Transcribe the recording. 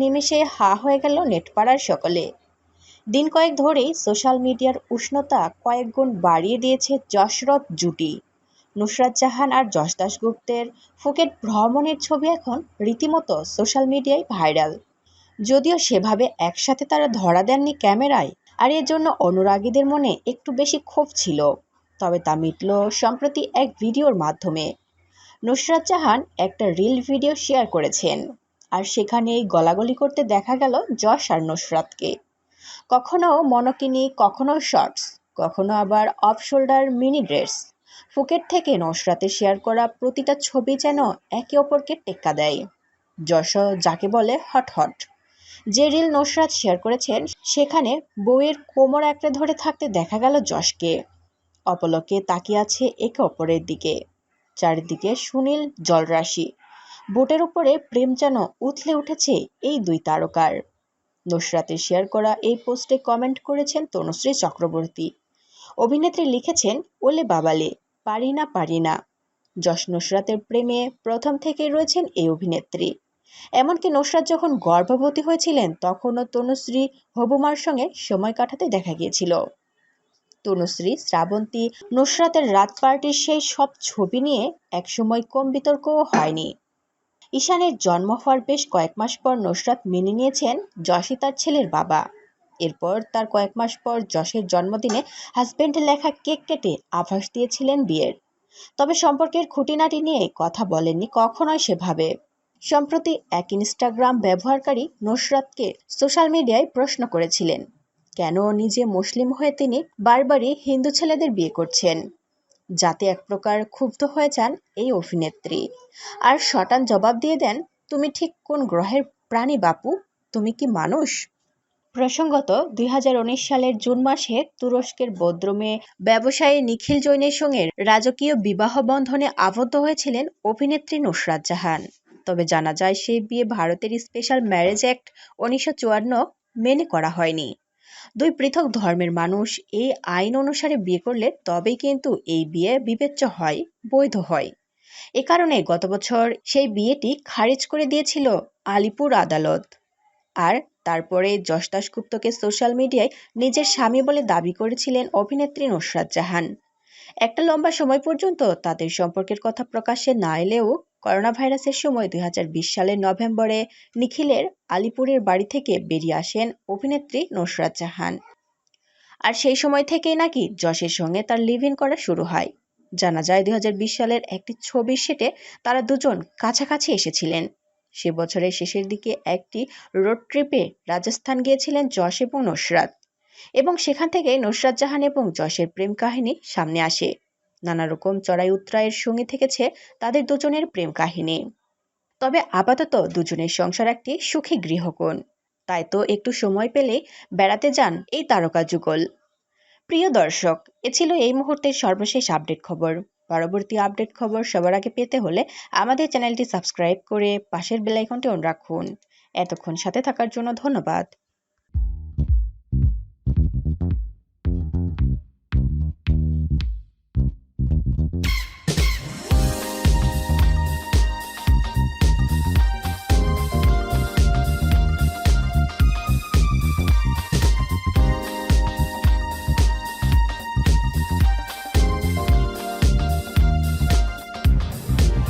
নিমেষে হা হয়ে গেল নেটপাড়ার সকলে। দিন কয়েক ধরেই সোশ্যাল মিডিয়ার উষ্ণতা কয়েক গুণ বাড়িয়ে দিয়েছে যশরথ জুটি। নুসরাত জাহান আর যশ দাশগুপ্তের ফুকেট ভ্রমণের ছবি এখন রীতিমতো সোশ্যাল মিডিয়ায় ভাইরাল। যদিও সেভাবে একসাথে তারা ধরা দেননি ক্যামেরায়, আর এর জন্য অনুরাগীদের মনে একটু বেশি ক্ষোভ ছিল, তবে তা মিটল সম্প্রতি এক ভিডিওর মাধ্যমে। নুসরাত জাহান একটা রিল ভিডিও শেয়ার করেছেন। আর সেখানেই গলাগলি করতে দেখা গেল যশ আর নুসরাতকে। কখনো মনকিনি, কখনো শর্টস কখনো আবার off shoulder mini dress Phuket থেকে নসরাতে শেয়ার করা প্রতিটা ছবি যেন একে অপরকে টেক্কা দেয়। যশ যাকে বলে হট হট। যে রিল নসরাত শেয়ার করেছেন, সেখানে বউয়ের কোমর একড়ে ধরে থাকতে দেখা গেল যশকে। অপলকে তাকিয়ে আছে একে অপরের দিকে। চারিদিকে সুনীল, জলরাশি। বোটের উপরে প্রেম যেন উথলে উঠেছে এই দুই তারকার। নুসরাতের শেয়ার করা এই পোস্টে কমেন্ট করেছেন তনুশ্রী চক্রবর্তী। অভিনেত্রী লিখেছেন, ওলে বাবালে, পারি না পারি না। যশ নুসরাতের প্রেমে প্রথম থেকেই রয়েছেন এই অভিনেত্রী। এমনকি নুসরাত যখন গর্ভবতী হয়েছিলেন, তখনও তনুশ্রী হবুমার সঙ্গে সময় কাটাতে দেখা গিয়েছিল। তনুশ্রী, শ্রাবন্তী, নুসরাতের রাত পার্টির সেই সব ছবি নিয়ে একসময় কম বিতর্কও হয়নি। ঈশানের জন্ম হওয়ার বেশ কয়েক মাস পর নুসরাত মেনে নিয়েছেন যশই তার ছেলের বাবা। এরপর তার কয়েক মাস পর যশের জন্মদিনে হাজব্যান্ডের লেখা কেক কেটে আভাস দিয়েছিলেন বিয়ের। তবে সম্পর্কের খুঁটিনাটি নিয়ে কথা বলেননি কখনোই সেভাবে। সম্প্রতি এক ইনস্টাগ্রাম ব্যবহারকারী নুসরাতকে সোশ্যাল মিডিয়ায় প্রশ্ন করেছিলেন, কেন নিজে মুসলিম হয়ে তিনি বারবারই হিন্দু ছেলেদের বিয়ে করছেন? যাতে এক প্রকার ক্ষুব্ধ হয়ে যান এই অভিনেত্রী। আর শটান জবাব দিয়ে দেন, তুমি ঠিক কোন গ্রহের প্রাণী বাপু? তুমি কি মানুষ? প্রসঙ্গত, দুই হাজার উনিশ সালের জুন মাসে তুরস্কের বদ্রমে ব্যবসায়ী নিখিল জৈনের সঙ্গে রাজকীয় বিবাহ বন্ধনে আবদ্ধ হয়েছিলেন অভিনেত্রী নুসরাত জাহান। তবে জানা যায়, সেই বিয়ে ভারতের স্পেশাল ম্যারেজ অ্যাক্ট উনিশশো চুয়ান্ন মেনে করা হয়নি। দুই পৃথক ধর্মের মানুষ এই আইন অনুসারে বিয়ে করলে তবেই কিন্তু এই বিয়ে বিবেচ্য হয়, বৈধ হয়। এ কারণে গত বছর সেই বিয়েটি খারিজ করে দিয়েছিল আলিপুর আদালত। আর তারপরে যশ দাশগুপ্তকে সোশ্যাল মিডিয়ায় নিজের স্বামী বলে দাবি করেছিলেন অভিনেত্রী নুসরাত জাহান। একটা লম্বা সময় পর্যন্ত তাদের সম্পর্কের কথা প্রকাশ্যে না এলেও করোনা ভাইরাসের সময় দুই হাজার বিশ সালের নভেম্বরে নিখিলের আলিপুরের বাড়ি থেকে বেরিয়ে আসেন অভিনেত্রী নুসরাত জাহান। আর সেই সময় থেকেই নাকি যশের সঙ্গে তার লিভ ইন করা শুরু হয়। জানা যায় দুই হাজার বিশ সালের একটি ছবির সেটে তারা দুজন কাছাকাছি এসেছিলেন। সে বছরের শেষের দিকে একটি রোড ট্রিপে রাজস্থান গিয়েছিলেন যশ এবং নুসরাত। এবং সেখান থেকে নুসরাত জাহান এবং যশের প্রেম কাহিনী সামনে আসে। নানা রকম চড়াই উত্তরায়ের সঙ্গী থেকেছে তাদের দুজনের প্রেম কাহিনী। তবে আপাতত দুজনের সংসার একটি সুখী গৃহকোণ। তাই তো একটু সময় পেলে বেড়াতে যান এই তারকা যুগল। প্রিয় দর্শক, এ ছিল এই মুহূর্তের সর্বশেষ আপডেট খবর। পরবর্তী আপডেট খবর সবার আগে পেতে হলে আমাদের চ্যানেলটি সাবস্ক্রাইব করে পাশের বেলাইকনটি অন রাখুন। এতক্ষণ সাথে থাকার জন্য ধন্যবাদ।